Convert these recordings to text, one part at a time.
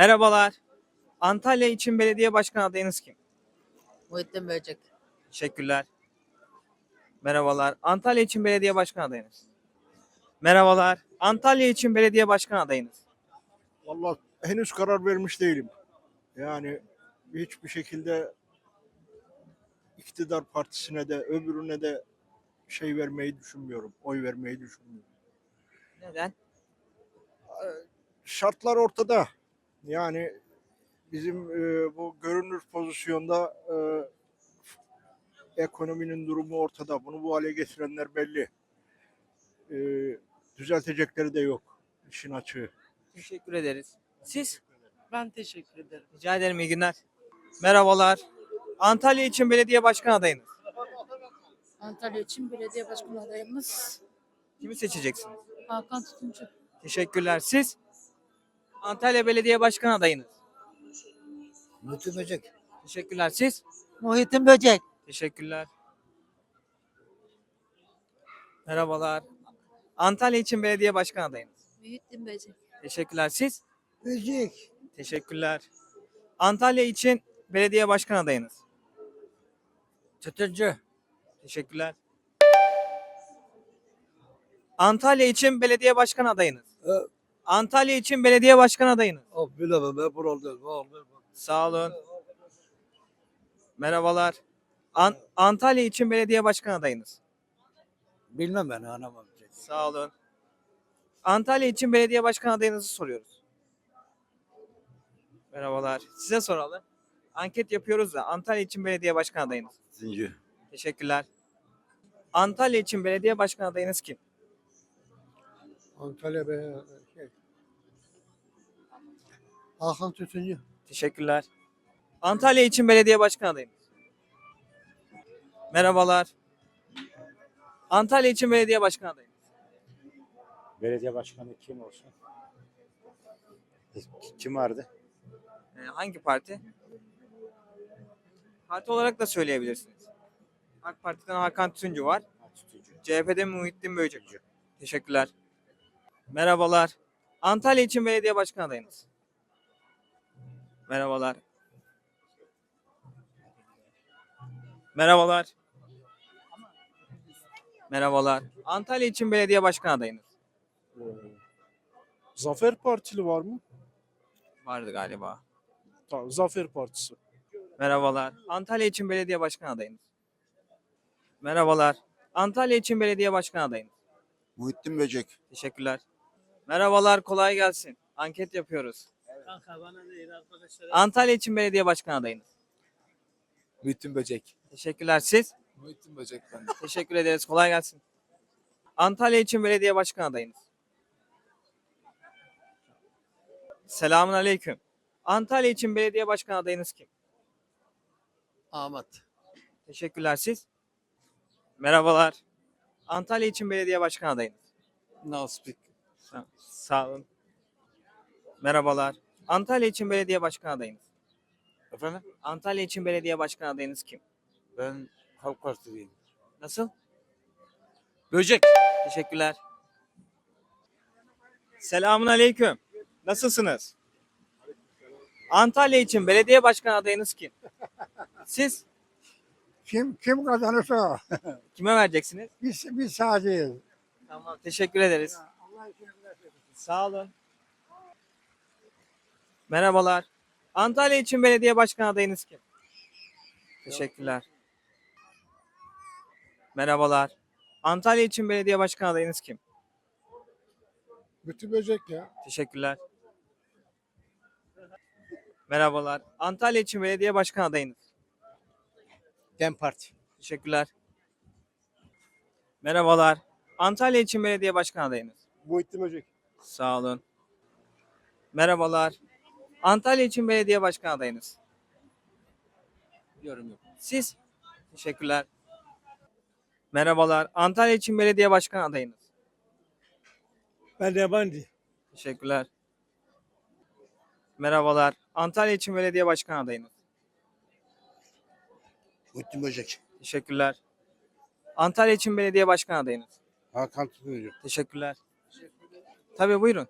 Merhabalar. Antalya için belediye başkan adayınız kim? Muhittin Böcek. Teşekkürler. Merhabalar. Antalya için belediye başkan adayınız. Merhabalar. Antalya için belediye başkan adayınız. Vallahi henüz karar vermiş değilim. Yani hiçbir şekilde iktidar partisine de öbürüne de şey vermeyi düşünmüyorum. Oy vermeyi düşünmüyorum. Neden? Şartlar ortada. Yani bizim e, bu görünür pozisyonda e, ekonominin durumu ortada. Bunu bu hale getirenler belli. E, düzeltecekleri de yok. işin açığı. Teşekkür ederiz. Siz? Ben teşekkür ederim. Rica ederim iyi günler. Merhabalar. Antalya için belediye başkan adayınız. Antalya için belediye başkanı adayımız Kimi seçeceksiniz? Hakan Tutuncu. Teşekkürler. Siz? Antalya belediye başkan adayınız. Muhittin Böcek. Teşekkürler. Siz? Muhittin Böcek. Teşekkürler. Merhabalar. Antalya için belediye başkan adayınız. Muhittin Böcek. Teşekkürler. Siz? Böcek. Teşekkürler. Antalya için belediye başkan adayınız. Çıtırcı. Teşekkürler. Antalya için belediye başkan adayınız. Ee, Antalya için belediye başkan adayınız. Of bilemem ben buralı. Vallahi Sağ olun. Merhabalar. An- Antalya için belediye başkan adayınız. Bilmem ben anlamam. Sağ olun. Antalya için belediye başkan adayınızı soruyoruz. Merhabalar. Size soralım. Anket yapıyoruz da Antalya için belediye başkan adayınız. Zinci. Teşekkürler. Antalya için belediye başkan adayınız kim? Antalya be şey. Hakan Tütüncü. Teşekkürler. Antalya için belediye başkan adayınız. Merhabalar. Antalya için belediye başkan adayınız. Belediye başkanı kim olsun? Kim vardı? Ee, hangi parti? Parti olarak da söyleyebilirsiniz. AK Parti'den Hakan Tütüncü var. Tutucu. CHP'den Muhittin Böcekçi. Teşekkürler. Merhabalar. Antalya için belediye başkan adayınız. Merhabalar. Merhabalar. Merhabalar. Antalya için belediye başkan adayınız. Zafer Partili var mı? Vardı galiba. Tamam, Zafer Partisi. Merhabalar. Antalya için belediye başkan adayınız. Merhabalar. Antalya için belediye başkan adayınız. Muhittin Böcek. Teşekkürler. Merhabalar, kolay gelsin. Anket yapıyoruz. Antalya için belediye başkan adayınız. Muhittin Böcek. Teşekkürler. Siz? Muhittin Böcek ben. Teşekkür ederiz. Kolay gelsin. Antalya için belediye başkan adayınız. Selamun aleyküm. Antalya için belediye başkan adayınız kim? Ahmet. Teşekkürler. Siz? Merhabalar. Antalya için belediye başkan adayınız. Naspik. Sa- Sağ olun. Merhabalar. Antalya için belediye başkan adayınız. Efendim? Antalya için belediye başkan adayınız kim? Ben Halk Partiliyim. Nasıl? Böcek. Teşekkürler. Selamun aleyküm. Nasılsınız? Antalya için belediye başkan adayınız kim? Siz Kim kim kazanırsa kime vereceksiniz? biz biz sağcıyız. Tamam, teşekkür ederiz. Sağ olun. Merhabalar. Antalya için belediye başkan adayınız kim? Teşekkürler. Merhabalar. Antalya için belediye başkan adayınız kim? Bütün böcek ya. Teşekkürler. Merhabalar. Antalya için belediye başkan adayınız. Dem Parti. Teşekkürler. Merhabalar. Antalya için belediye başkan adayınız. Muhittin Böcek. Sağ olun. Merhabalar. Antalya için belediye başkan adayınız. Yorum yok. Siz? Teşekkürler. Merhabalar. Antalya için belediye başkan adayınız. Ben yabancı. Teşekkürler. Merhabalar. Antalya için belediye başkan adayınız. Muhittin Böcek. Teşekkürler. Antalya için belediye başkan adayınız. Hakan Tutucu. Teşekkürler. Tabii buyurun.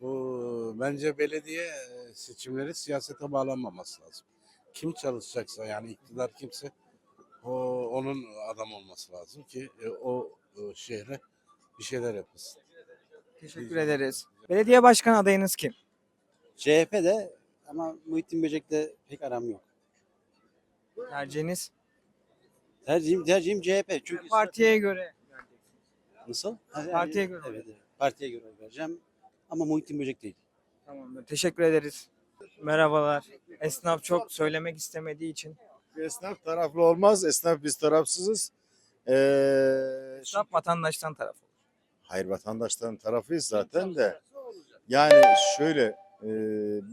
Bu bence belediye e, seçimleri siyasete bağlanmaması lazım. Kim çalışacaksa yani iktidar kimse o onun adam olması lazım ki e, o e, şehre bir şeyler yapılsın. Teşekkür ederiz. Belediye başkan adayınız kim? CHP'de ama Muhittin Böcek'le pek aram yok. Tercihiniz? Tercihim, tercihim CHP. Çünkü Partiye göre. Nasıl? Ha, Partiye göre. Evet, evet. Partiye göre vereceğim. Ama Muhittin Böcek değil. Tamamdır. Teşekkür ederiz. Merhabalar. Esnaf çok söylemek istemediği için. Esnaf taraflı olmaz. Esnaf biz tarafsızız. Ee, Esnaf vatandaştan taraf. hayır vatandaşların tarafıyız zaten de. Yani şöyle e,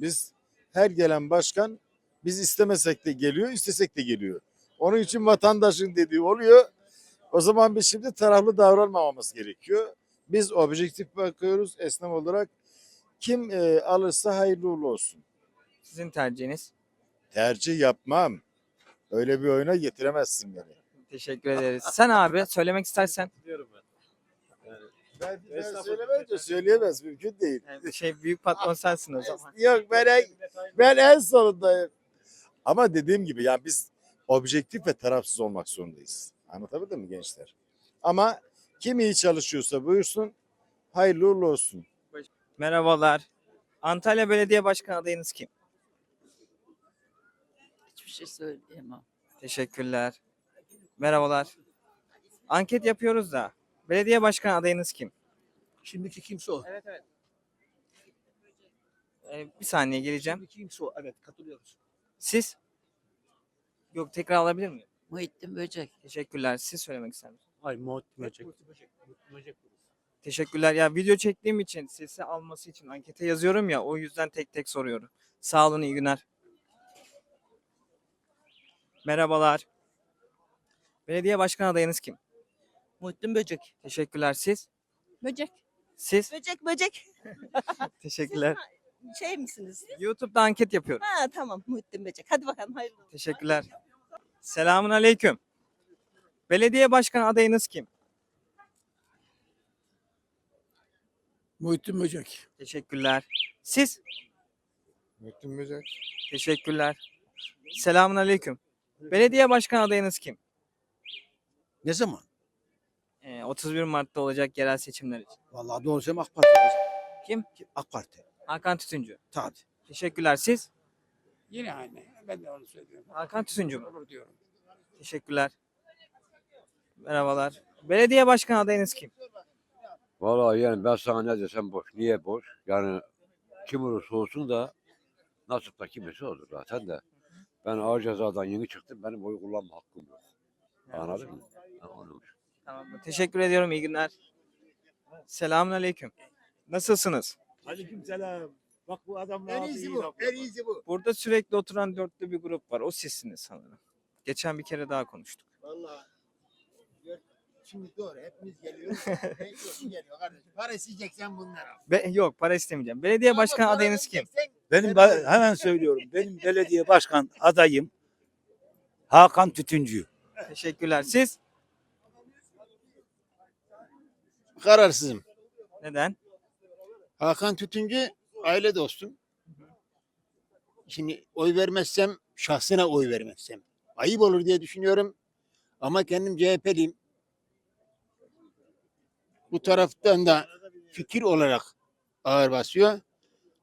biz her gelen başkan biz istemesek de geliyor, istesek de geliyor. Onun için vatandaşın dediği oluyor. O zaman biz şimdi taraflı davranmamamız gerekiyor. Biz objektif bakıyoruz esnaf olarak. Kim e, alırsa hayırlı uğurlu olsun. Sizin tercihiniz. Tercih yapmam. Öyle bir oyuna getiremezsin beni. Teşekkür ederiz. Sen abi söylemek istersen. Ben, ben söylemeyince söyleyemez mümkün değil. Yani şey büyük patron sensin o zaman. Yok ben en, ben en sonundayım. Ama dediğim gibi yani biz objektif ve tarafsız olmak zorundayız. Anlatabildim mi gençler? Ama kim iyi çalışıyorsa buyursun. Hayırlı uğurlu olsun. Merhabalar. Antalya Belediye Başkan adayınız kim? Hiçbir şey söyleyemem. Teşekkürler. Merhabalar. Anket yapıyoruz da. Belediye Başkan adayınız kim? Şimdiki kimse o. Evet evet. Ee, bir saniye geleceğim. Şimdiki kimse o. Evet katılıyoruz. Siz? Yok tekrar alabilir miyim? Muhittin Böcek. Teşekkürler. Siz söylemek ister misiniz? Hayır Muhittin Böcek. Teşekkürler. Ya video çektiğim için sesi alması için ankete yazıyorum ya o yüzden tek tek soruyorum. Sağ olun iyi günler. Merhabalar. Belediye başkan adayınız kim? Muhittin Böcek. Teşekkürler. Siz? Böcek. Siz? Böcek böcek. Teşekkürler. Şey misiniz? YouTube'da anket yapıyorum. Ha tamam Muhittin Böcek. Hadi bakalım hayırlı olsun. Teşekkürler. Selamun aleyküm. Belediye başkan adayınız kim? Muhittin Böcek. Teşekkürler. Siz? Muhittin Böcek. Teşekkürler. Selamun aleyküm. Belediye başkan adayınız kim? Ne zaman? Ee, 31 Mart'ta olacak yerel seçimler için. Vallahi doğru söyleyeyim AK Parti. Kim? AK Parti. Hakan Tütüncü. Tabii. Teşekkürler. Siz? Yine aynı. Ben de onu söylüyorum. Hakan Tütüncü mü? Olur diyorum. Teşekkürler. Merhabalar. Belediye başkan adayınız kim? Vallahi yani ben sana ne desem boş. Niye boş? Yani kim olursa olsun da nasip da kimisi olur zaten de. Ben ağır cezadan yeni çıktım. Benim oy kullanma hakkım yok. Anladın mı? Onun için. Tamam. Teşekkür ediyorum. İyi günler. Selamun aleyküm. Nasılsınız? Aleykümselam. Bak bu adam En iyisi bu. En iyisi bu. Burada sürekli oturan dörtlü bir grup var. O sizsiniz sanırım. Geçen bir kere daha konuştuk. Vallahi şimdi doğru hepimiz geliyoruz. geliyor kardeşim. Para isteyeceksen bunlara. Be- yok para istemeyeceğim. Belediye başkan adayınız kim? Benim ba- hemen söylüyorum. Benim belediye başkan adayım Hakan Tütüncü. Teşekkürler. Siz? Kararsızım. Neden? Hakan Tütüncü aile dostum. Şimdi oy vermezsem şahsına oy vermezsem ayıp olur diye düşünüyorum. Ama kendim CHP'liyim. Bu taraftan da fikir olarak ağır basıyor.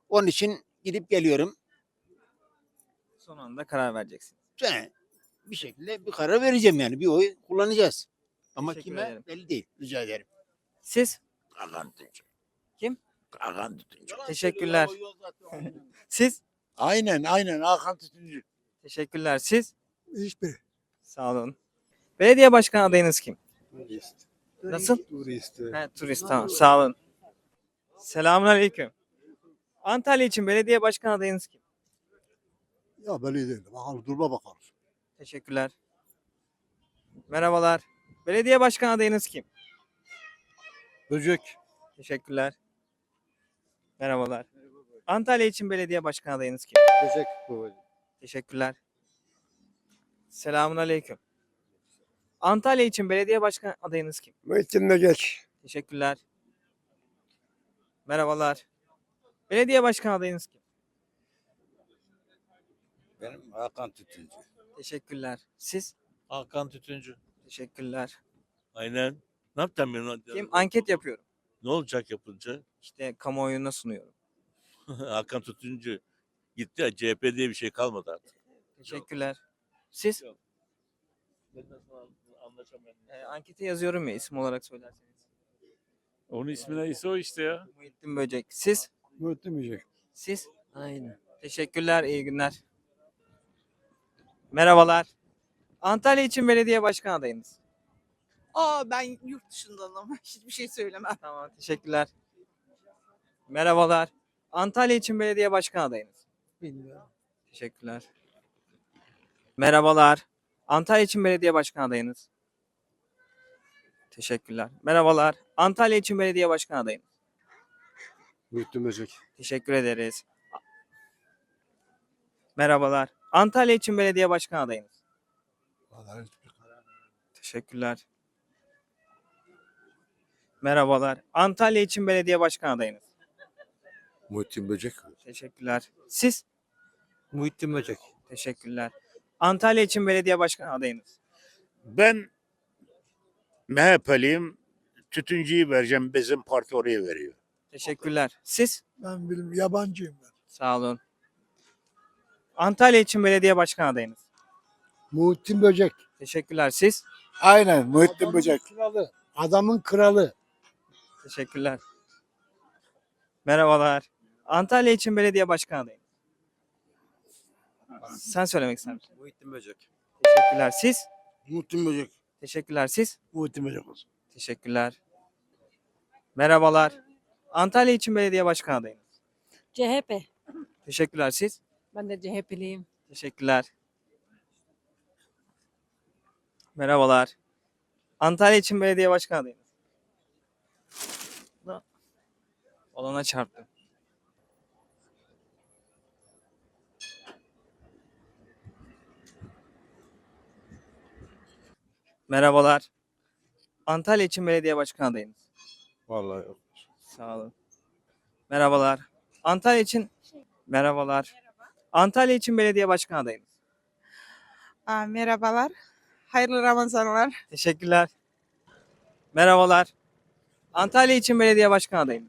Onun için gidip geliyorum. Son anda karar vereceksiniz. Yani bir şekilde bir karar vereceğim yani. Bir oy kullanacağız. Ama Teşekkür kime ederim. belli değil. Rica ederim. Siz? Hakan Tütüncü. Kim? Hakan Tütüncü. Teşekkürler. Siz? Aynen aynen Hakan Tütüncü. Teşekkürler. Siz? Hiçbir. Sağ olun. Belediye başkan adayınız kim? Nasıl? Turist. He, turist tamam. Sağ olun. Selamun aleyküm. Antalya için belediye başkan adayınız kim? Ya belli değil. Bakalım durma bakalım. Teşekkürler. Merhabalar. Belediye başkan adayınız kim? Böcek. Teşekkürler. Merhabalar. Antalya için belediye başkan adayınız kim? Böcek. Teşekkürler. Selamun aleyküm. Antalya için belediye başkan adayınız kim? Muhittin Böcek. Teşekkürler. Merhabalar. Belediye başkan adayınız kim? Benim Hakan Tütüncü. Teşekkürler. Siz? Hakan Tütüncü. Teşekkürler. Aynen. Ne yapacağım ben? Kim? Anket yapıyorum. Ne olacak yapınca? İşte kamuoyuna sunuyorum. Hakan Tütüncü gitti ya CHP diye bir şey kalmadı artık. Teşekkürler. Siz? Ben anlaşamam. E, ankete yazıyorum ya isim olarak söylerseniz. Onun ismi neyse o işte ya. Muhittin Böcek. Siz? Muhittin Böcek. Siz? Aynen. Teşekkürler, iyi günler. Merhabalar. Antalya için belediye başkan adayınız. Aa ben yurt dışındanım. Hiçbir şey söylemem. Tamam, teşekkürler. Merhabalar. Antalya için belediye başkan adayınız. Bilmiyorum. Teşekkürler. Merhabalar. Antalya için belediye başkan adayınız. Teşekkürler. Merhabalar. Antalya için belediye başkan adayınız. Muhittin Böcek. Teşekkür ederiz. Merhabalar. Antalya için belediye başkan adayınız. Teşekkürler. Merhabalar. Antalya için belediye başkan adayınız. Muhittin Böcek. Teşekkürler. Siz? Muhittin Böcek. Teşekkürler. Antalya için belediye başkan adayınız. Ben MHP'liyim. Tütüncüyü vereceğim. Bizim parti oraya veriyor. Teşekkürler. Siz? Ben bilmiyorum yabancıyım ben. Sağ olun. Antalya için belediye başkan adayınız. Muhittin Böcek. Teşekkürler. Siz? Aynen Muhittin Böcek. Kralı. Adamın kralı. Teşekkürler. Merhabalar. Antalya için belediye başkan adayım. Sen söylemek ister misin? Muhittin Böcek. Teşekkürler. Siz? Muhittin Böcek. Teşekkürler. Siz? Muhittin olsun. Teşekkürler. Merhabalar. Antalya için belediye başkan adayım. CHP. Teşekkürler. Siz? Ben de CHP'liyim. Teşekkürler. Merhabalar. Antalya için belediye başkan adayım. Olana çarptı. Merhabalar. Antalya için belediye başkan adayınız. Vallahi yok. Sağ olun. Merhabalar. Antalya için merhabalar. Antalya için belediye başkan adayınız. Aa, merhabalar. Hayırlı Ramazanlar. Teşekkürler. Merhabalar. Antalya için belediye başkan adayınız.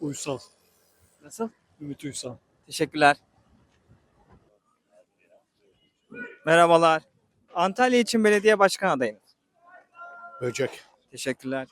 Uysal. Nasıl? Ümit Uysal. Teşekkürler. Merhabalar. Antalya için belediye başkan adayınız. Böcek. Teşekkürler.